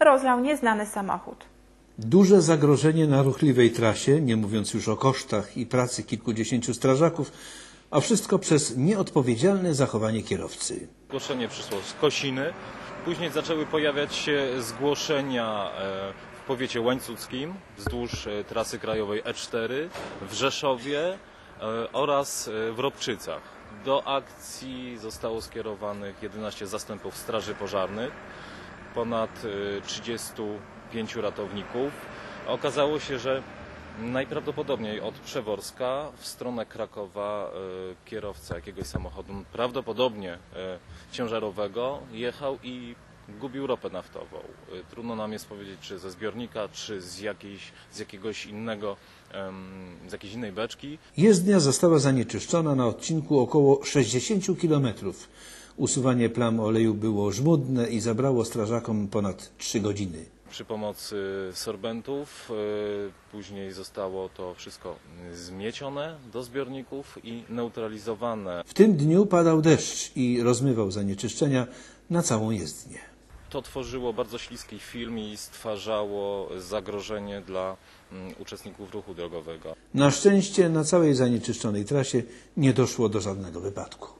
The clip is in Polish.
rozlał nieznany samochód. Duże zagrożenie na ruchliwej trasie, nie mówiąc już o kosztach i pracy kilkudziesięciu strażaków, a wszystko przez nieodpowiedzialne zachowanie kierowcy. Zgłoszenie przyszło z Kosiny. Później zaczęły pojawiać się zgłoszenia e, w powiecie łańcuckim wzdłuż e, trasy krajowej E4, w Rzeszowie e, oraz w Robczycach. Do akcji zostało skierowanych 11 zastępów straży pożarnych, ponad e, 35 ratowników. Okazało się, że Najprawdopodobniej od Przeworska w stronę Krakowa e, kierowca jakiegoś samochodu, prawdopodobnie e, ciężarowego, jechał i gubił ropę naftową. Trudno nam jest powiedzieć, czy ze zbiornika, czy z, jakiejś, z jakiegoś innego, z jakiejś innej beczki. Jezdnia została zanieczyszczona na odcinku około 60 kilometrów. Usuwanie plam oleju było żmudne i zabrało strażakom ponad 3 godziny. Przy pomocy sorbentów e, później zostało to wszystko zmiecione do zbiorników i neutralizowane. W tym dniu padał deszcz i rozmywał zanieczyszczenia na całą jezdnię. To tworzyło bardzo śliski film i stwarzało zagrożenie dla mm, uczestników ruchu drogowego. Na szczęście na całej zanieczyszczonej trasie nie doszło do żadnego wypadku.